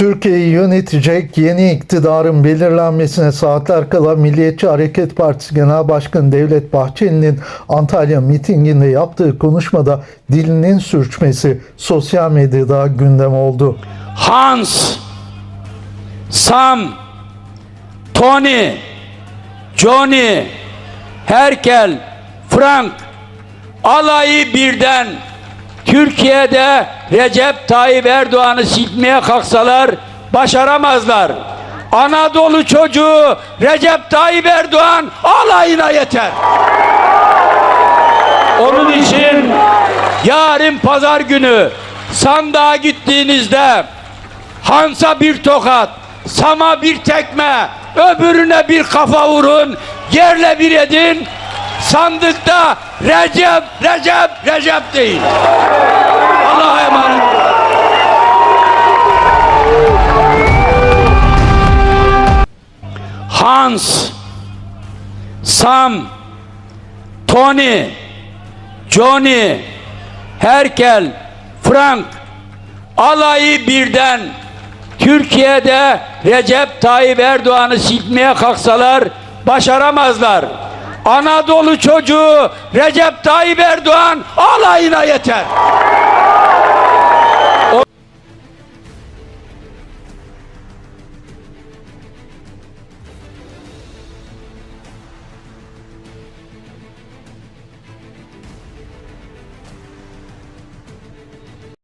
Türkiye'yi yönetecek yeni iktidarın belirlenmesine saatler kala Milliyetçi Hareket Partisi Genel Başkanı Devlet Bahçeli'nin Antalya mitinginde yaptığı konuşmada dilinin sürçmesi sosyal medyada gündem oldu. Hans, Sam, Tony, Johnny, Herkel, Frank alayı birden Türkiye'de Recep Tayyip Erdoğan'ı silmeye kalksalar başaramazlar. Anadolu çocuğu Recep Tayyip Erdoğan alayına yeter. Onun için yarın pazar günü sandığa gittiğinizde Hans'a bir tokat, Sam'a bir tekme, öbürüne bir kafa vurun, yerle bir edin. Sandıkta Recep, Recep, Recep deyin. Allah'a emanet. Hans, Sam, Tony, Johnny, Herkel, Frank alayı birden Türkiye'de Recep Tayyip Erdoğan'ı silmeye kalksalar başaramazlar. Anadolu çocuğu Recep Tayyip Erdoğan alayına yeter.